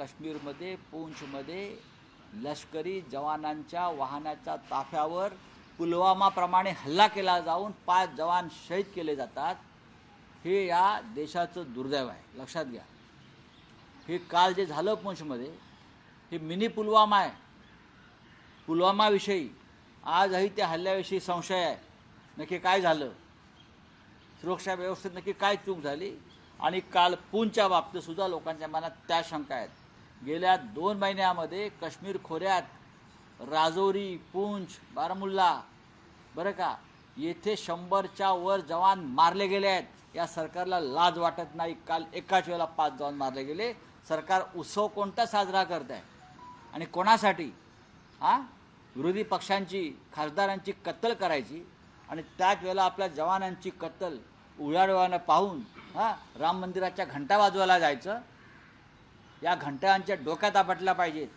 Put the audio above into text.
काश्मीरमध्ये पूंछमध्ये लष्करी जवानांच्या वाहनाच्या ताफ्यावर पुलवामाप्रमाणे हल्ला केला जाऊन पाच जवान शहीद केले जातात. हे या देशाचं दुर्दैव आहे. लक्षात घ्या. हे काल जे झालं पूंछमध्ये हे मिनी पुलवामा आहे. पुलवामाविषयी आजही त्या हल्ल्याविषयी संशय आहे. नक्की काय झालं? सुरक्षा व्यवस्थेत नक्की काय चूक झाली? आणि काल पूंचच्या बाबतीत सुद्धा लोकांच्या मनात त्या शंका आहेत. गेल्या दोन महिन्यामध्ये काश्मीर खोऱ्यात राजौरी पूंछ बारामुल्ला बरं का येथे शंभरच्या वर जवान मारले गेले आहेत. या सरकारला लाज वाटत नाही. काल एकाच वेळेला पाच जवान मारले गेले. सरकार उत्सव कोणता साजरा करत आहे? आणि कोणासाठी? हां? विरोधी पक्षांची खासदारांची कत्तल करायची आणि त्याच वेळेला आपल्या जवानांची कत्तल उघड्या पाहून हां राम मंदिराच्या घंटा वाजवायला जायचं. या घंटांच्या डोक्यात आपटल्या पाहिजेत